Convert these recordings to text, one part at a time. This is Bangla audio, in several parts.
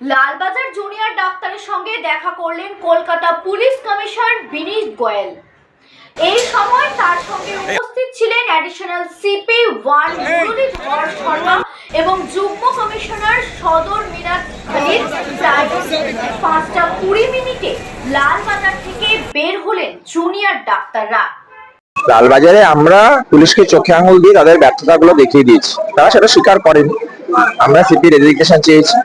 লালবাজার জুনিয়র ডাক্তারের সঙ্গে দেখা করলেন কলকাতা পুলিশ কমিশনার বিনীত গোয়েল। এই সময় তার সঙ্গে উপস্থিত ছিলেন additional CP one Muralidhar Sharma এবং যুগ্ম কমিশনার সদর মিরাজ খালিদ পাঁচটা কুড়ি মিনিটে লালবাজার থেকে বের হলেন জুনিয়র ডাক্তাররা। লালবাজারে আমরা পুলিশকে চোখে আঙুল দিয়ে তাদের ব্যর্থতাগুলো দেখিয়ে দিয়েছি। তারা সেটা স্বীকার করেন। আমরা সিপি রেজিগনেশন চেয়েছি।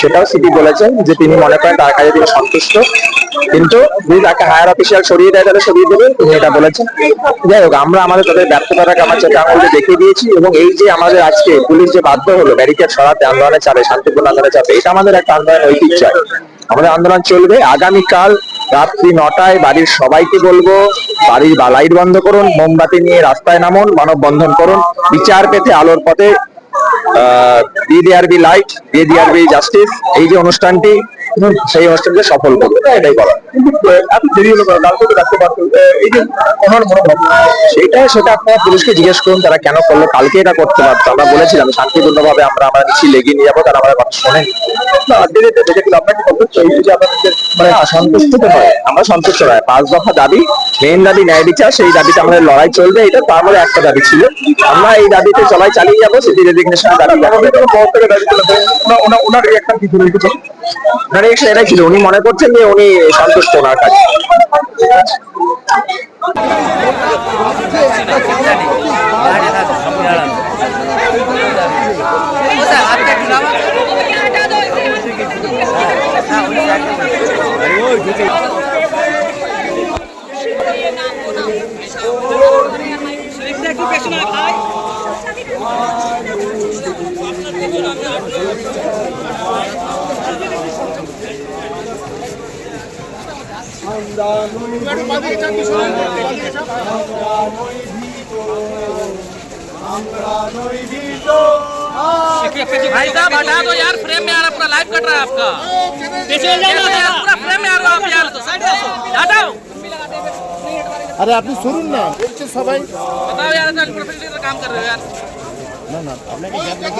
সেটাও সিপি বলেছেন যে তিনি মনে করেন তার কাজে তিনি সন্তুষ্ট। কিন্তু যদি তাকে হায়ার অফিসিয়াল সরিয়ে দেয়, তাহলে সরিয়ে দেবে, তিনি এটা বলেছেন। যাই হোক, আমরা আমাদের তাদের ব্যর্থতাটাকে আমার চোখে আঙুল দেখিয়ে দিয়েছি এবং এই যে আমাদের আজকে পুলিশ যে বাধ্য হলো ব্যারিকেড সরাতে, আন্দোলনের চাপে, শান্তিপূর্ণ আন্দোলনের চাপে, এটা আমাদের একটা আন্দোলনের ঐতিহ্য। আমাদের আন্দোলন চলবে আগামীকাল রাত্রি নটায় বাড়ির সবাইকে বলব, বাড়ির লাইট বন্ধ করুন, মোমবাতি নিয়ে রাস্তায় নামুন, মানববন্ধন করুন, বিচার পেতে আলোর পথে ডিডিআরবি লাইট ডিডিআরবি জাস্টিস এই যে অনুষ্ঠানটি সেই অনুষ্ঠানকে সফল করবে। এটাই বলা সেটা সেটা আপনারা পুলিশকে জিজ্ঞেস করুন তারা কেন করল কালকে এটা করতে পারতো। আমরা বলেছিলাম আমরা আমরা মিছিল এগিয়ে নিয়ে যাব তারা আমাদের কথা শোনেন। সন্তুষ্ট মানে তো নয় আমরা সন্তুষ্ট নয়। পাঁচ দফা দাবি মেইন দাবি ন্যায় বিচার সেই দাবিতে আমাদের লড়াই চলবে এটা তার মধ্যে একটা দাবি ছিল। আমরা এই দাবিতে চলাই চালিয়ে যাব সেটি রেজিগনেশনের দাবি ওনার ওনার রিয়াকশন কি ছিল? কিছু না রিয়াকশন এটাই ছিল। উনি মনে করছেন যে উনি সন্তুষ্ট ওনার কাছে। একটু পেছনে भाई साहब हटा दो यार फ्रेम में आ रहा पूरा लाइव कट रहा है आपका पीछे जाओ यार पूरा फ्रेम में आ रहा आप यार तो साइड हटाओ আরে আপনি শুনুন না বলছে সবাই बताओ यार ऐसा प्रोफेशनल काम कर रहे हो यार না না আপনাকে ওইখানটায়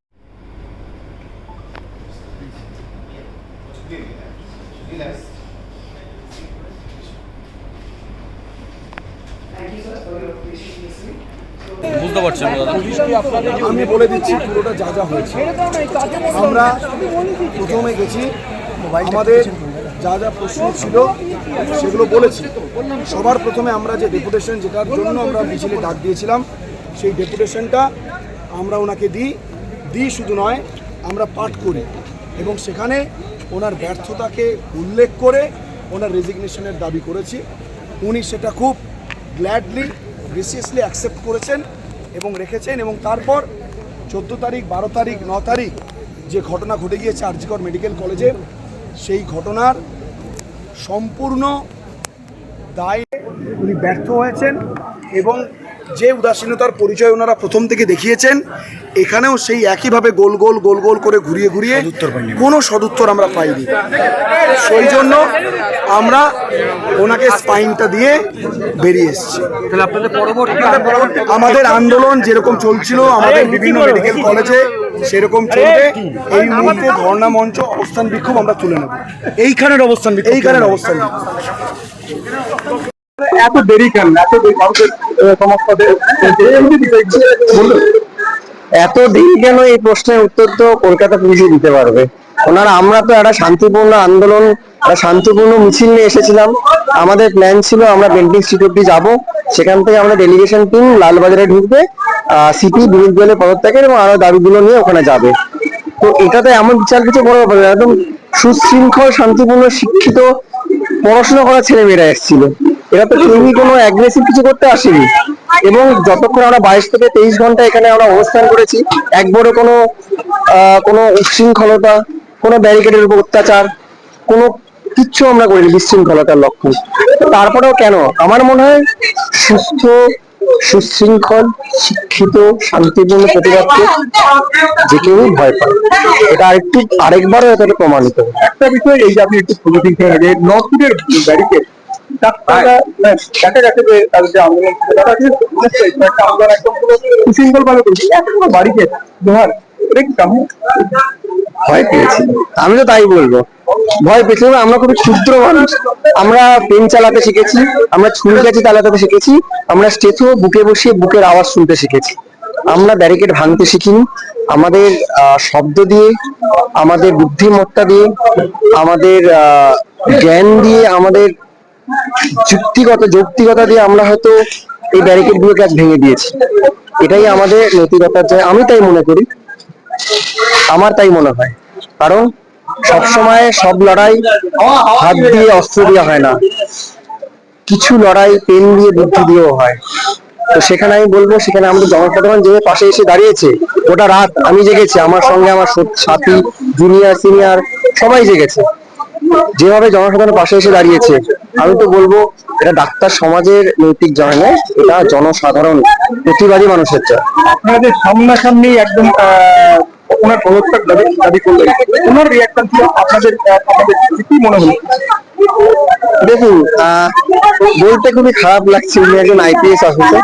আমি দাদা আমি বলে দিচ্ছি পুরোটা যা যা হয়েছে। আমরা প্রথমে গেছি আমাদের যা যা প্রশ্ন ছিল সেগুলো বলেছি। সবার প্রথমে আমরা যে ডেপুটেশন যেটার জন্য আমরা মিছিলে ডাক দিয়েছিলাম সেই ডেপুটেশনটা আমরা ওনাকে দিই। দিই শুধু নয় আমরা পাঠ করি এবং সেখানে ওনার ব্যর্থতাকে উল্লেখ করে ওনার রেজিগনেশনের দাবি করেছি। উনি সেটা খুব গ্ল্যাডলি গ্রেসিয়াসলি অ্যাকসেপ্ট করেছেন। এবং রেখেছেন এবং তারপর চোদ্দ তারিখ, বারো তারিখ, ন তারিখ যে ঘটনা ঘটে গিয়েছে আরজিকর মেডিকেল কলেজে, সেই ঘটনার সম্পূর্ণ দায়ে উনি ব্যর্থ হয়েছেন এবং যে উদাসীনতার পরিচয় ওনারা প্রথম থেকে দেখিয়েছেন এখানেও সেই একইভাবে গোল গোল গোল গোল করে ঘুরিয়ে ঘুরিয়ে কোনো সদুত্তর আমরা পাইনি। সেই জন্য আমরা ওনাকে স্পাইনটা দিয়ে বেরিয়ে এসেছি। আমাদের আন্দোলন যেরকম চলছিল আমাদের বিভিন্ন মেডিকেল কলেজে সেরকম চলবে। এই মুহূর্তে ধর্ণা মঞ্চ অবস্থান বিক্ষোভ আমরা তুলে নেব। এইখানের অবস্থান এইখানের অবস্থান। এত দেরি কেন? এত এত দেরি কেন? এই প্রশ্নের উত্তর তো কলকাতা পুলিশই দিতে পারবে। ওনারা, আমরা তো একটা শান্তিপূর্ণ আন্দোলন শান্তিপূর্ণ মিছিল নিয়ে এসেছিলাম। আমাদের প্ল্যান ছিল, আমরা বেন্টিং স্ট্রিট অব্দি যাব। সেখান থেকে আমরা ডেলিগেশন টিম লালবাজারে ঢুকবে সিপি বিনীত গোয়েলের পদত্যাগের এবং আরও দাবিগুলো নিয়ে ওখানে যাবে। তো এটাতে এমন বিচার কিছু বড় ব্যাপার একদম সুশৃঙ্খল, শান্তিপূর্ণ, শিক্ষিত, পড়াশোনা করা ছেলে মেয়েরা এসেছিল। এরা তো কেউই কোনো অ্যাগ্রেসিভ কিছু করতে আসেনি। এবং যতক্ষণ আমরা বাইশ থেকে তেইশ ঘণ্টা এখানে আমরা অবস্থান করেছি, একবারও কোনো কোনো উচ্ছৃঙ্খলতা, কোনো ব্যারিকেডের উপর অত্যাচার, কোনো কিচ্ছু আমরা করিনি বিশৃঙ্খলতার লক্ষণ। তারপরেও কেন? আমার মনে হয় সুস্থ, সুশৃঙ্খল, শিক্ষিত, শান্তিপূর্ণ প্রতিবাদকে যে কেউই ভয় পায়। এটা আরেকটু, আরেকবারও এটা প্রমাণিত। একটা বিষয় এই যে আপনি একটু দিচ্ছেন যে নর্থের ব্যারিকেড ডাক্তাররা দেখা গেছে যে তাদের যে আন্দোলন তারা যে একটা আন্দোলন একদম পুরো সুশৃঙ্খল ভাবে করছে এত বড় ব্যারিকেড জোহার এটা কি কেমন ভয় পেয়েছি। আমি তো তাই বলব। ভয় পেয়েছি। আমরা খুবই ক্ষুদ্র মানুষ। আমরা পেন চালাতে শিখেছি, আমরা ছুরি কাছি চালাতে শিখেছি, আমরা স্টেথো বুকে বসিয়ে বুকের আওয়াজ শুনতে শিখেছি। আমরা ব্যারিকেড ভাঙতে শিখিনি। আমাদের শব্দ দিয়ে, আমাদের বুদ্ধিমত্তা দিয়ে, আমাদের জ্ঞান দিয়ে, আমাদের যুক্তিগত, যৌক্তিকতা দিয়ে আমরা হয়তো এই ব্যারিকেড গুলোকে আজ ভেঙে দিয়েছি। এটাই আমাদের নৈতিকতার যে আমি তাই মনে করি। আমার তাই মনে হয়। কারণ সবসময় সব লড়াই হাত দিয়ে অস্ত্র দিয়ে হয় না। কিছু লড়াই পেন দিয়ে, বুদ্ধি দিয়েও হয়। তো সেখানে আমি বলব, সেখানে আমাদের জনসাধারণ যে পাশে এসে দাঁড়িয়েছে ওটা রাত আমি জেগেছি। আমার সঙ্গে আমার সাথী জুনিয়র সিনিয়র সবাই জেগেছে। যেভাবে জনসাধারণ পাশে এসে দাঁড়িয়েছে আমি তো বলব এটা ডাক্তার সমাজের নৈতিক জয় নয় এটা জনসাধারণ প্রতিবাদী মানুষের জয় আপনাদের সামনাসামনি একদম ওনার পদত্যাগ দাবি দাবি করলেন। ওনার রিয়াকশন ছিল আপনাদের আপনাদের কি মনে হলো? দেখুন বলতে খুবই খারাপ লাগছে উনি একজন আইপিএস অফিসার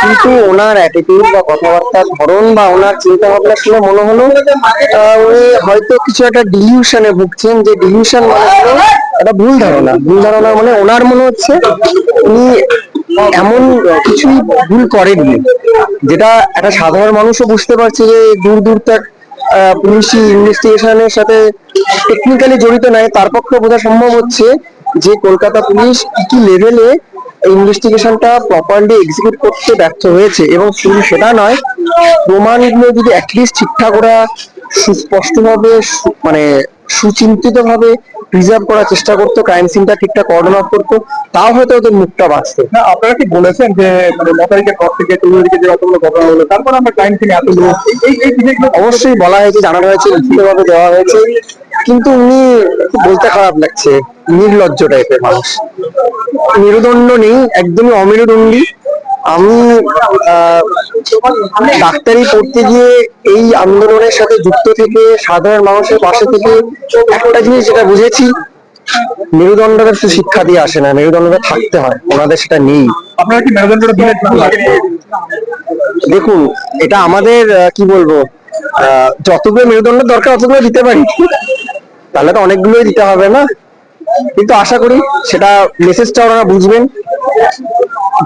কিন্তু ওনার অ্যাটিটিউড বা কথাবার্তার ধরন বা ওনার চিন্তা ভাবনা শুনে মনে হলো উনি হয়তো কিছু একটা ডিলিউশনে ভুগছেন। যে ডিলিউশন মানে একটা ভুল ধারণা। ভুল ধারণা মানে ওনার মনে হচ্ছে উনি এমন কিছুই ভুল করেননি যেটা একটা সাধারণ মানুষও বুঝতে পারছে যে দূর দূর আহ, পুলিশি ইনভেস্টিগেশনের সাথে টেকনিক্যালি জড়িত নাই। তার পক্ষে বোঝা সম্ভব হচ্ছে যে কলকাতা পুলিশ কি কি লেভেলে ইনভেস্টিগেশনটা প্রপারলি এক্সিকিউট করতে ব্যর্থ হয়েছে এবং শুধু সেটা নয়, প্রমাণগুলো যদি অ্যাটলিস্ট ঠিকঠাক ওরা সুস্পষ্টভাবে মানে সুচিন্তিত ভাবে প্রিজার্ভ করার চেষ্টা করতো ক্রাইম সিনটা ঠিকঠাক অর্ডার অফ করতো তাও হয়তো ওদের মুখটা বাঁচতো। না আপনারা কি বলেছেন যে মানে তারিখের পর থেকে চৌদ্দ তারিখে যে অতগুলো ঘটনা হলো? তারপর আমরা ক্রাইম সিনে এত লোক এই এই বিষয়গুলো অবশ্যই বলা হয়েছে জানানো হয়েছে লিখিতভাবে দেওয়া হয়েছে। কিন্তু উনি বলতে খারাপ লাগছে নির্লজ্জ টাইপের মানুষ। মেরুদণ্ড নেই একদমই অমেরুদণ্ডী। আমি ডাক্তারি পড়তে গিয়ে এই আন্দোলনের সাথে যুক্ত থেকে সাধারণ মানুষের পাশে থেকে একটা জিনিস যেটা বুঝেছি মেরুদণ্ডটা শুধু শিক্ষা দিয়ে আসে না মেরুদণ্ডটা থাকতে হয় ওনাদের সেটা নেই। আপনারা কি মেরুদণ্ডটা দেখুন এটা আমাদের কি বলব আহ, যতগুলো মেরুদণ্ড দরকার অতগুলো দিতে পারি। তাহলে তো অনেকগুলোই দিতে হবে না? কিন্তু আশা করি সেটা মেসেজটা ওনারা বুঝবেন।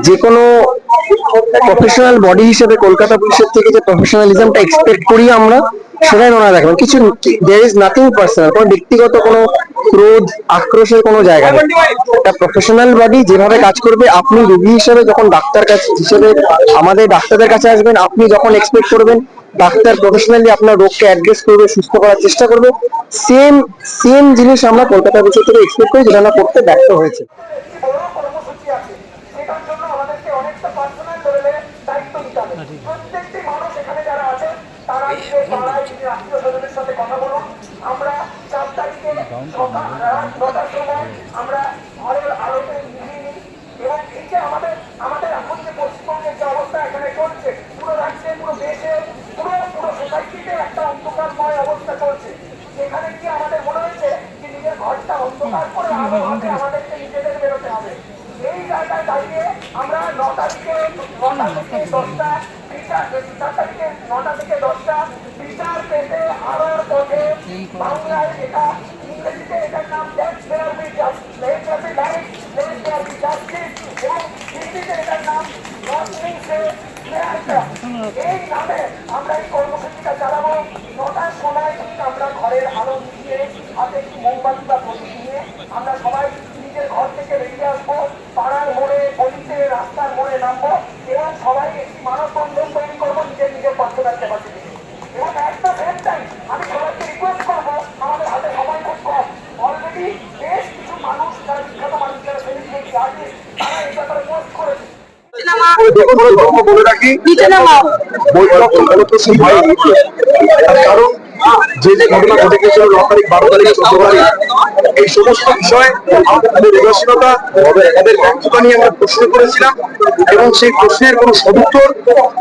যে কোনো প্রফেশনাল বডি হিসেবে কলকাতা পুলিশের থেকে যে প্রফেশনালিজমটা এক্সপেক্ট করি আমরা, সেটাই ওনারা দেখাবেন। কিছু দেয়ার ইজ নাথিং পার্সোনাল কোনো ব্যক্তিগত কোনো ক্রোধ, আক্রোশের কোনো জায়গা নেই। একটা প্রফেশনাল বডি যেভাবে কাজ করবে, আপনি রোগী হিসেবে যখন ডাক্তার কাছে হিসেবে আমাদের ডাক্তারদের কাছে আসবেন, আপনি যখন এক্সপেক্ট করবেন, ডাক্তার প্রফেশনালি আপনার রোগকে অ্যাড্রেস করবে, সুস্থ করার চেষ্টা করবে। সেম সেম জিনিস আমরা কলকাতা পুলিশের থেকে এক্সপেক্ট করি, যেটা আমরা করতে ব্যর্থ হয়েছে। সেটার জন্য আমাদেরকে অনেকটা পার্সোনাল লেভেলে দায়িত্ব নিতে হবে। প্রত্যেকটি মানুষ এখানে যারা আছে তারা নিজের পাড়ায় নিজের আত্মীয় স্বজনের সাথে কথা বলুন। আমরা চার তারিখে সকাল রাত নটার সময় আমরা ঘরের আলোতে মিলিয়ে নিই। এবং এই যে আমাদের আমাদের এখন যে পশ্চিমবঙ্গের যে অবস্থা এখানে চলছে পুরো রাজ্যে পুরো দেশে পুরো পুরো সোসাইটিতে একটা অন্ধকারময় অবস্থা চলছে। সেখানে কি আমাদের মনে হয়েছে যে নিজের ঘরটা অন্ধকার করে আলো হবে আমাদেরকে নিজেদের বেরোতে হবে এই জায়গায় দাঁড়িয়ে আমরা নটা তারিখে নটা থেকে দশটা বিচার চার তারিখে নটা থেকে দশটা বিচার পেতে আলোর পথে বাংলায় এটা ইংরেজিতে এটার নাম tax therapy therapy life therapy justice এবং হিন্দিতে এটার নাম নর্থিংসে এই নামে আমরা এই কর্মসূচিটা চালাবো নটার সময় ঠিক আমরা ঘরের আলো নিয়ে হাতে একটু মোমবাতি বা প্রদীপ নিয়ে আমরা সবাই নিজের ঘর থেকে বেরিয়ে আসব পাড়ার মোড়ে গলিতে রাস্তার মোড়ে নামবো এবং সবাই একটি মানববন্ধন তৈরি করব নিজের নিজের পার্সোনাল ক্যাপাসিটি এবং একটা সেম টাইম আমি সবাইকে রিকোয়েস্ট করব আমাদের হাতে সময় খুব কম। অলরেডি বেশ কিছু মানুষ যারা বিখ্যাত মানুষ যারা সেলিব্রিটি আর্টিস্ট তারা এই ব্যাপারে পোস্ট করেছে। বলে রাখি বৈঠক কলকাতা সেই হয়নি তার কারণ যে যে ঘটনা ঘটে গেছিল ন তারিখ বারো তারিখ চোদ্দ তারিখ এই সমস্ত বিষয়ে আমাদের উদাসীনতা তাদের ব্যর্থতা নিয়ে আমরা প্রশ্ন করেছিলাম এবং সেই প্রশ্নের কোনো সদুত্তর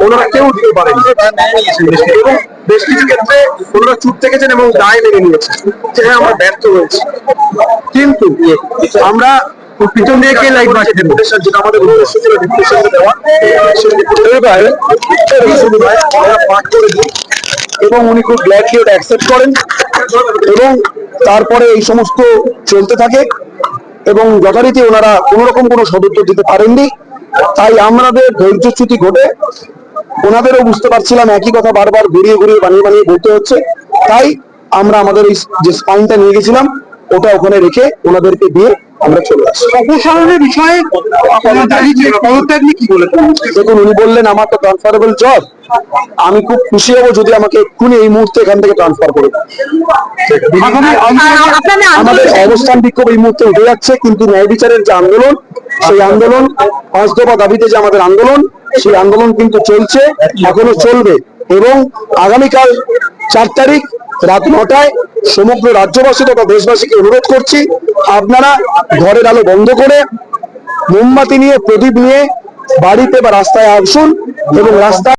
ওনারা কেউ দিতে পারেনি। এবং বেশ কিছু ক্ষেত্রে ওনারা চুপ থেকেছেন এবং দায় মেনে নিয়েছেন যে হ্যাঁ আমরা ব্যর্থ হয়েছি। কিন্তু আমরা পিছন দিয়ে কে লাইট বাজে ডেপুটেশন যেটা আমাদের উদ্দেশ্য ছিল ডেপুটেশন দেওয়া। সেই deputation আমরা পাঠ করে দিই। এবং উনি খুব গ্ল্যাডলি ওটা অ্যাকসেপ্ট করেন এবং তারপরে এই সমস্ত চলতে থাকে এবং যথারীতি ওনারা কোনো রকম কোনো সদুত্তর দিতে পারেননি। তাই আমাদের ধৈর্যচ্যুতি ঘটে। ওনাদেরও বুঝতে পারছিলাম একই কথা বারবার ঘুরিয়ে ঘুরিয়ে বানিয়ে বানিয়ে বলতে হচ্ছে। তাই আমরা আমাদের এই যে স্পাইনটা নিয়ে গেছিলাম, ওটা ওখানে রেখে ওনাদেরকে দিয়ে আমরা চলে আসি। অপসারণের বিষয়ে পদত্যাগ নিয়ে কি বলেছেন। দেখুন উনি বললেন আমার তো ট্রান্সফারেবল জব আমি খুব খুশি হব যদি আমাকে এক্ষুনি এই মুহূর্তে এখান থেকে ট্রান্সফার করে আমাদের অবস্থান বিক্ষোভ এই মুহূর্তে উঠে যাচ্ছে কিন্তু ন্যায় বিচারের যে আন্দোলন সেই আন্দোলন পাঁচ দফা দাবিতে যে আমাদের আন্দোলন সেই আন্দোলন কিন্তু চলছে এখনও চলবে। এবং আগামীকাল চার তারিখ রাত নটায় সমগ্র রাজ্যবাসী তথা দেশবাসীকে অনুরোধ করছি, আপনারা ঘরের আলো বন্ধ করে মোমবাতি নিয়ে, প্রদীপ নিয়ে বাড়িতে বা রাস্তায় আসুন এবং রাস্তায়